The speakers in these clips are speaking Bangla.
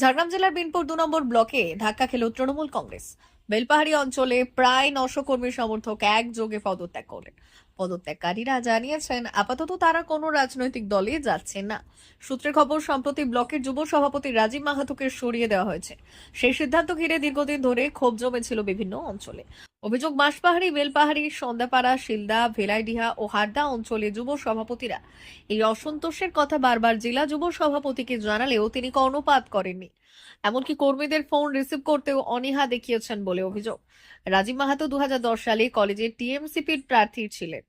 ঝাড়গ্রাম জেলার বিনপুর দু নম্বর ব্লকে ধাক্কা খেল তৃণমূল কংগ্রেস। বেলপাহাড়ি অঞ্চলে প্রায় নশো কর্মী সমর্থক একযোগে পদত্যাগ করলেন। পদত্যাগকারীরা জানিয়েছেন, আপাতত তারা কোনো রাজনৈতিক দলে যাচ্ছেন না। সূত্রের খবর, সম্প্রতি ব্লকের যুব সভাপতি রাজীব মাহাতোকে সরিয়ে দেওয়া হয়েছে। সেই সিদ্ধান্ত ঘিরে দীর্ঘদিন ধরে ক্ষোভ জমেছিল বিভিন্ন অঞ্চলে। অভিযোগ, বাঁশপাহাড়ি, বেলপাহাড়ি, সন্ধ্যাপাড়া, শিলদা, ভেলাইডিহা ও হারদা অঞ্চলে যুব সভাপতিরা এই অসন্তোষের কথা বারবার জেলা যুব সভাপতিকে জানালেও তিনি কর্ণপাত করেননি। এমনকি কর্মীদের ফোন রিসিভ করতেও অনীহা দেখিয়েছেন বলে অভিযোগ। রাজীব মাহাতো দু হাজার দশ সালে কলেজের টিএমসিপির প্রার্থী ছিলেন।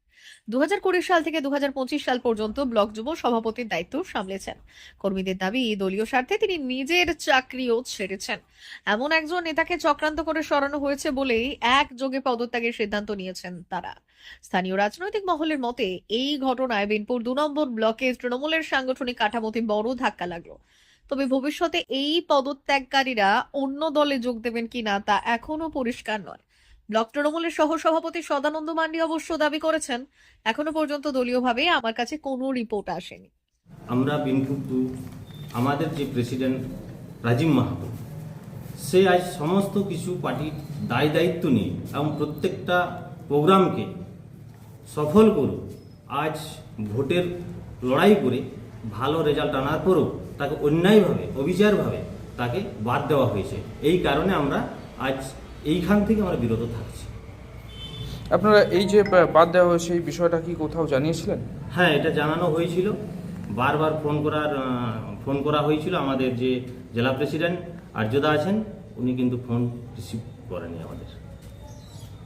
দু হাজার কুড়ি সাল থেকে দু হাজার পঁচিশ সাল পর্যন্ত ব্লক যুব সভাপতির দায়িত্ব সামলেছেন। কর্মীদের দাবি, দলীয় স্বার্থে তিনি নিজের চাকরিও ছেড়েছেন। এমন একজন নেতাকে চক্রান্ত করে সরানো হয়েছে বলেই একযোগে পদত্যাগের সিদ্ধান্ত নিয়েছেন তারা। স্থানীয় রাজনৈতিক মহলের মতে, এই ঘটনায় বিনপুর দু নম্বর ব্লকে তৃণমূলের সাংগঠনিক কাঠামোতে বড় ধাক্কা লাগল। তবে ভবিষ্যতে এই পদত্যাগকারীরা অন্য দলে যোগ দেবেন কিনা তা এখনও পরিষ্কার নয়। ব্লক তৃণমূলের সহ সভাপতি সদানন্দ মান্ডি অবশ্য দাবি করেছেন, এখনও পর্যন্ত দলীয়ভাবে আমার কাছে কোনো রিপোর্ট আসেনি। আমরা বিনপুটু আমাদের যে প্রেসিডেন্ট রাজীব মাহাতো, সে আজ সমস্ত কিছু পার্টির দায় দায়িত্ব নিয়ে এবং প্রত্যেকটা প্রোগ্রামকে সফল করুক আজ ভোটের লড়াই করে ভালো রেজাল্ট আনার পরেও তাকে অন্যায়ভাবে, অবিচারভাবে তাকে বাদ দেওয়া হয়েছে। এই কারণে আমরা আজ এইখান থেকে আমরা বিরত থাকছি। আপনারা এই যে বাদ দেওয়া হয়েছে এই বিষয়টা কি কোথাও জানিয়েছিলেন? হ্যাঁ এটা জানানো হয়েছিল। বারবার ফোন করার ফোন করা হয়েছিল আমাদের যে জেলা প্রেসিডেন্ট আর্যদা আছেন উনি কিন্তু ফোন রিসিভ করেনি আমাদের।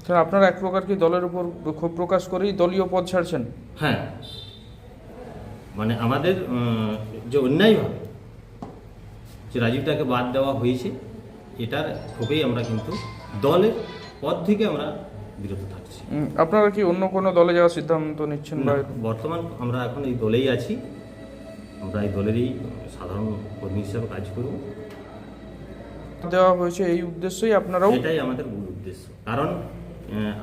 তাহলে আপনারা এক প্রকার কি দলের উপর ক্ষোভ প্রকাশ করেই দলীয় পদ ছাড়ছেন? হ্যাঁ। মানে আমাদের যে অন্যায়ভাবে যে রাজীবটাকে বাদ দেওয়া হয়েছে এটার ক্ষোভেই আমরা কিন্তু দলের পদ থেকে আমরা বিরত থাকছি। আপনারা কি অন্য কোনো দলে যাওয়ার সিদ্ধান্ত নিচ্ছেন না, বর্তমান আমরা এখন এই দলেই আছি। আমরা এই দলেরই সাধারণ কর্মী হিসাবে কাজ করব। দেওয়া হয়েছে এই উদ্দেশ্যেই আপনারাও এটাই আমাদের মূল উদ্দেশ্য। কারণ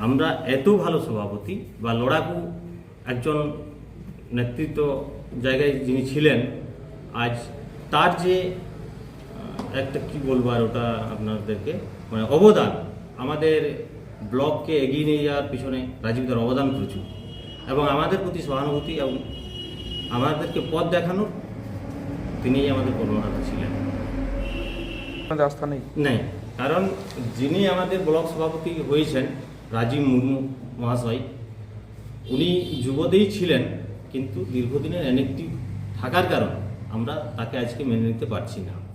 আমরা এত ভালো সভাপতি বা লড়াকু একজন নেতৃত্ব জায়গায় যিনি ছিলেন আজ তার যে একটা কি বলব আর ওটা আপনাদেরকে মানে অবদান আমাদের ব্লককে এগিয়ে নিয়ে যাওয়ার পিছনে রাজীবদার অবদান প্রচুর এবং আমাদের প্রতি সহানুভূতি এবং আমাদেরকে পথ দেখানোর তিনিই আমাদের কর্মকর্তা ছিলেন। আস্থা নেই? নেই। কারণ যিনি আমাদের ব্লক সভাপতি হয়েছেন রাজীব মুর্মু মহাশয় উনি যুবদেই ছিলেন কিন্তু দীর্ঘদিনের অ্যানেকটিভ থাকার কারণ আমরা তাকে আজকে মেনে নিতে পারছি না।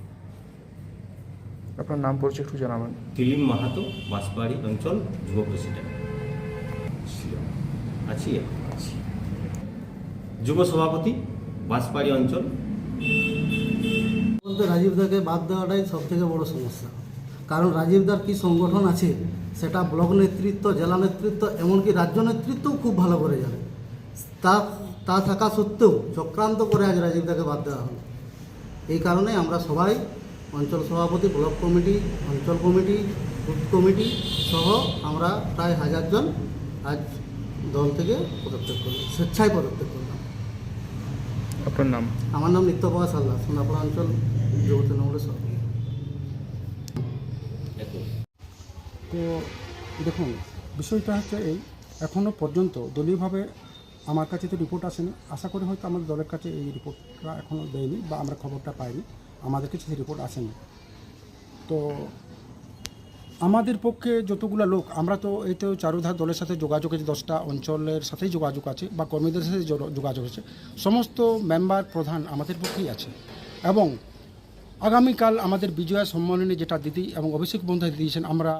আপনার নাম পরিচয় একটু জানাবেন। দিলীপ মাহাতো বাঁশবাড়ি অঞ্চল যুব প্রেসিডেন্ট। আছি যুব সভাপতি বাঁশবাড়ি অঞ্চল। বলতে রাজীবদাকে বাদ দেওয়াটাই সব থেকে বড় সমস্যা। কারণ রাজীবদার কি সংগঠন আছে সেটা ব্লক নেতৃত্ব জেলা নেতৃত্ব এমনকি রাজ্য নেতৃত্বও খুব ভালো করে জানে। তা তা থাকা সত্ত্বেও চক্রান্ত করে আজ রাজীবদাকে বাদ দেওয়া হলো। এই কারণে আমরা সবাই অঞ্চল সভাপতি ব্লক কমিটি অঞ্চল কমিটি বুথ কমিটি সহ আমরা প্রায় হাজারজন আজ দল থেকে পদত্যাগ করলাম স্বেচ্ছায় পদত্যাগ করলাম। আপনার নাম? আমার নাম নিত্যপ্রকাশ হালদার সোনাপুর অঞ্চল যুব তৃণমূলের সভাপতি। তো দেখুন বিষয়টা হচ্ছে এই এখনও পর্যন্ত দলীয়ভাবে আমার কাছে তো রিপোর্ট আসেনি। আশা করি হয়তো আমাদের দলের কাছে এই রিপোর্টটা এখনও দেয়নি বা আমরা খবরটা পাইনি। আমাদের কিছু রিপোর্ট আসেনি। তো আমাদের পক্ষে যতগুলো লোক, আমরা তো এই তো চারুধার দলের সাথে যোগাযোগ আছে, দশটা অঞ্চলের সাথেই যোগাযোগ আছে বা কর্মীদের সাথে যোগাযোগ আছে। সমস্ত মেম্বার প্রধান আমাদের পক্ষেই আছে। এবং আগামীকাল আমাদের বিজয়া সম্মেলনে যেটা দিদি এবং অভিষেক বন্ধু দিয়েছেন, আমরা